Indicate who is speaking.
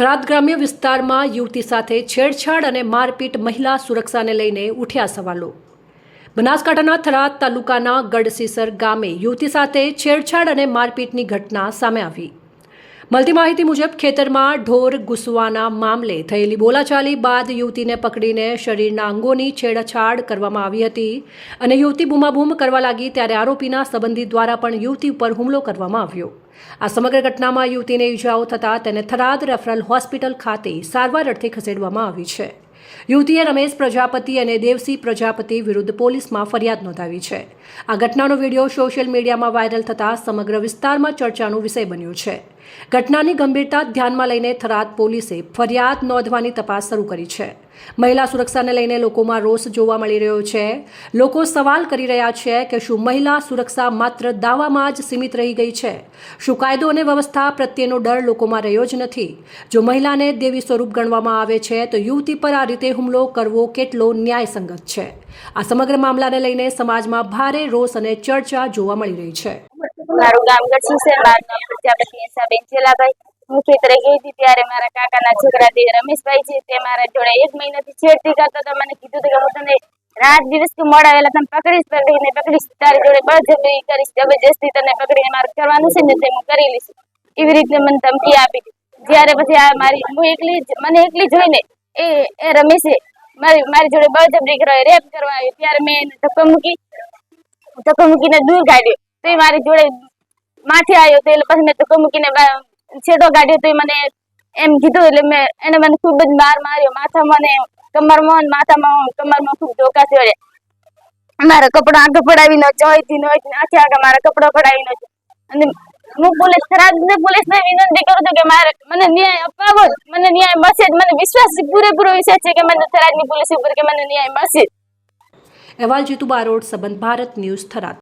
Speaker 1: થરાદ ગ્રામ્ય વિસ્તારમાં યુવતી સાથે છેડછાડ અને મારપીટ મહિલા સુરક્ષાને લઈને ઉઠ્યા સવાલો. બનાસકાંઠાના થરાદ તાલુકાના ગઢસીસર ગામે યુવતી સાથે છેડછાડ અને મારપીટની ઘટના સામે આવી. મળતી માહિતી મુજબ, ખેતરમાં ઢોર ઘૂસવાના મામલે થયેલી બોલાચાલી બાદ યુવતીને પકડીને શરીરના અંગોની છેડછાડ કરવામાં આવી હતી અને યુવતી બૂમાબૂમ કરવા લાગી ત્યારે આરોપીના સંબંધિત દ્વારા પણ યુવતી ઉપર હુમલો કરવામાં આવ્યો. આ સમગ્ર ઘટનામાં યુવતીને ઇજાઓ થતાં તેને થરાદ રેફરલ હોસ્પિટલ ખાતે સારવાર અર્થે ખસેડવામાં આવી છે. યુવતીએ રમેશ પ્રજાપતિ અને દેવસિંહ પ્રજાપતિ વિરુદ્ધ પોલીસમાં ફરિયાદ નોંધાવી છે. આ ઘટનાનો વીડિયો સોશિયલ મીડિયામાં વાયરલ થતાં સમગ્ર વિસ્તારમાં ચર્ચાનો વિષય બન્યો છે. ઘટનાની ગંભીરતા ધ્યાનમાં લઈને થરાદ પોલીસે ફરિયાદ નોંધવાની તપાસ શરૂ કરી છે. મહિલા સુરક્ષાને લઈને લોકોમાં રોષ જોવા મળી રહ્યો છે. લોકો સવાલ કરી રહ્યા છે કે શું મહિલા સુરક્ષા માત્ર દાવામાં જ સીમિત રહી ગઈ છે? શું કાયદો અને વ્યવસ્થા પ્રત્યેનો ડર લોકોમાં રહ્યો જ નથી? જો મહિલાને દેવી સ્વરૂપ ગણવામાં આવે છે, તો યુવતી પર આ રીતે હુમલો કરવો કેટલો ન્યાયસંગત છે? આ સમગ્ર મામલાને લઈને સમાજમાં ભારે રોષ અને ચર્ચા જોવા મળી રહી છે.
Speaker 2: મારું ગામ ગઢસી છે મારું ગઈ હતી ત્યારે મારા કાકાના છોકરા જે રમેશભાઈ છે, તે મારા જોડે એક મહિનાથી છેડતી કરતા હતા. મને કીધું કે હું તને રાત દિવસથી મોડા તને પકડીશ પકડીને પકડીશ તારી જોડે બળજબરી કરીશ, જબરજસ્તી તને પકડીને મારે કરવાનું છે ને તે હું કરી લઈશ. એવી રીતે મને ધમકી આપી જ્યારે પછી આ મારી, હું એકલી મને એકલી જોઈને એ એ રમેશે મારી મારી જોડે બળજબરી કરવા, રેપ કરવા આવ્યો ત્યારે મેં એને ધક્કો મૂકી, ધક્કો મૂકીને દૂર કાઢ્યો. તો મારી જોડે માથે આવ્યો તો એટલે પછી મેં ધક્કો મૂકીને છેડો કાઢ્યો તો એ મને એમ કીધું એટલે મેં એને મને ખૂબ જ માર માર્યો. માથામાં ને કમરમાં માથામાં કમરમાં ખૂબ ધોકા થયો મારા કપડા આગળ પડાવીને જોઈતી નહોતી આગળ મારા કપડા પડાવીને અને હું પોલીસ ખરાબ ને પોલીસને વિનંતી કરું છું કે મારે મને ન્યાય અપાવો. મને ન્યાય મળશે જ. મને વિશ્વાસ પૂરેપૂરો વિશ્વાસ છે કે મને થરાદની પોલીસ ઉપર કે મને ન્યાય મળશે
Speaker 1: અહેવાલ જીતુ બારોડ સંબંધ ભારત ન્યૂઝ થરાદ.